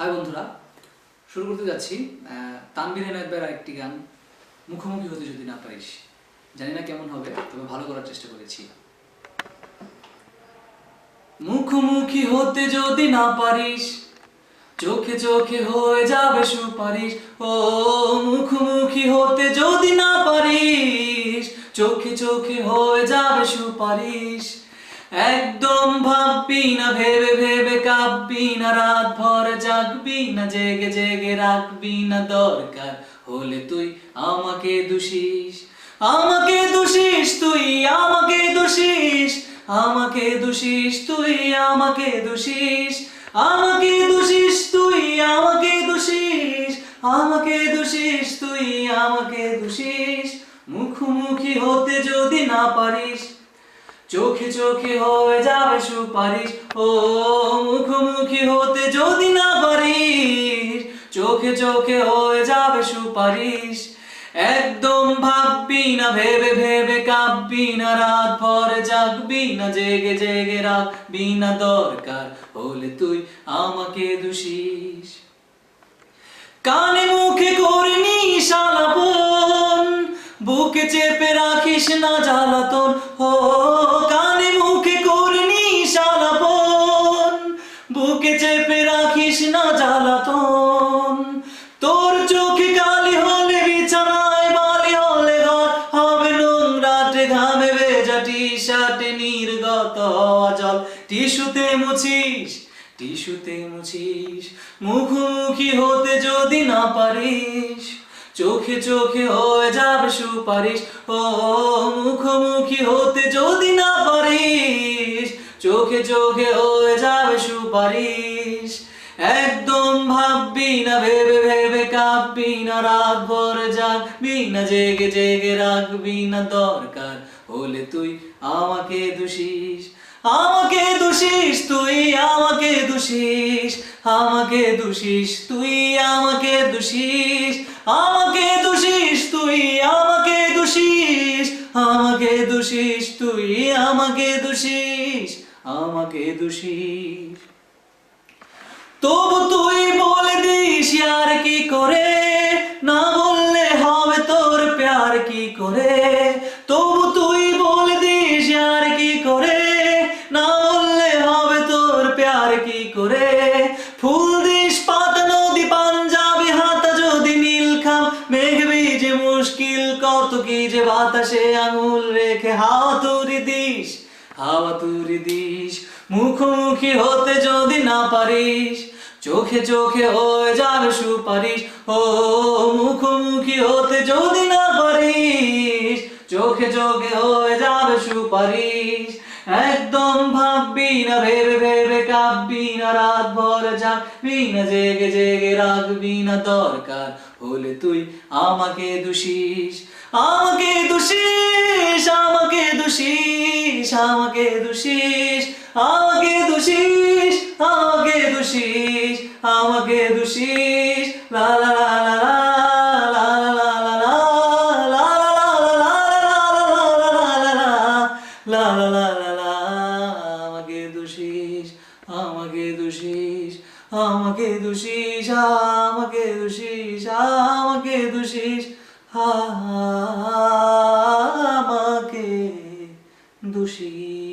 High বন্ধুরা শুরু করতে যাচ্ছি আহ, তানভীর এনায়েতের আরেকটি গান মুখোমুখি হতে যদি না পারিস। জানি না কেমন হবে তবে ভালো করার চেষ্টা করেছি। মুখোমুখি হতে যদি না পারিস চোখে চোখে হয়ে যাবে সুপারিশ। ও মুখোমুখি হতে যদি না পারিস চোখে চোখে হয়ে যাবে সুপারিশ। একদম ভাববি না, ভেবে ভেবে কাঁপবি না, রাত ভর জাগবি না, জেগে জেগে রাখবি না, দরকার হলে তুই আমাকে দোষিস। আমাকে দোষিস তুই, আমাকে দোষিস। আমাকে দোষিস তুই, আমাকে দোষিস। আমাকে দোষিস তুই, আমাকে দোষিস। আমাকে দোষিস তুই, আমাকে দোষিস। মুখোমুখি হতে যদি না পারিস চোখে চোখে হয়ে যাবে সুপারিশ। ও মুখোমুখি হতে যদি না পারিস, চোখে চোখে হয়ে যাবে সুপারিশ। একদম ভাববি না, ভেবে ভেবে কাঁপবি না, রাত ভর জাগবি না, জেগে জেগে রাখবি না দরকার হলে তুই আমাকে দোষিস। কানে মুখে করিনি শালাপন বুকে চেপে রাখিস না জ্বালাতন। ও কানে মুখে করিনি শালাপন বুকে চেপে রাখিস না জ্বালাতন। তোর চোখে কালি হলে বিছানায় বালি হলে ঘর। হবে নোংরাটে ঘামে ভেজা টি শার্টে নির্গত জল। টিস্যুতে মুছিস টিস্যুতে মুছিস। মুখোমুখি হতে যদি না পারিস। চোখে চোখে হয়ে যাবে সুপারিশ। ও, মুখোমুখি হতে যদি না পারিস, চোখে চোখে হয়ে যাবে সুপারিশ। একদম ভাববি না, ভেবে ভেবে কাঁপবি না, রাত ভর জাগবি না, জেগে জেগে রাখবি না, দরকার হলে তুই আমাকে দোষিস। আমাকে দোষিস, তুই আমাকে দোষিস। আমাকে দোষিস, তুই আমাকে দোষিস। আমাকে দোষিস তুই, আমাকে দোষিস আমাকে দোষিস তুই, আমাকে দোষিস আমাকে দোষিস। তবু তুই বলে দিস, আর কি করে? না বললে হবে তোর প্যার কি করে? মুশকিল কত কি যে বাতাসে আঙুল রেখে হাওয়া তুরি দিস হাওয়া তুরি দিস। মুখোমুখি হতে যদি না পারিস, চোখে চোখে হয়ে যাবে সুপারিশ। ও, মুখোমুখি হতে যদি না পারিস, চোখে চোখে হয়ে যাবে সুপারিশ। একদম ভাববি না, ভেবে ভেবে কাঁপবি না রাত ভর জাগবি না, জেগে জেগে রাখবি না দরকার। হলে তুই আমাকে দোষিস আমাকে দোষিস আমাকে দোষিস আমাকে দোষিস আমাকে দোষিস আমাকে দোষিস আমাকে দোষিস লা লা লা লা লা লা লা লা লা লা লা লা লা লা লা লা লা আমাকে দোষিস আমাকে দোষিস আমাকে দোষিস আমাকে দোষিস আমাকে দোষিস আমাকে দোষিস।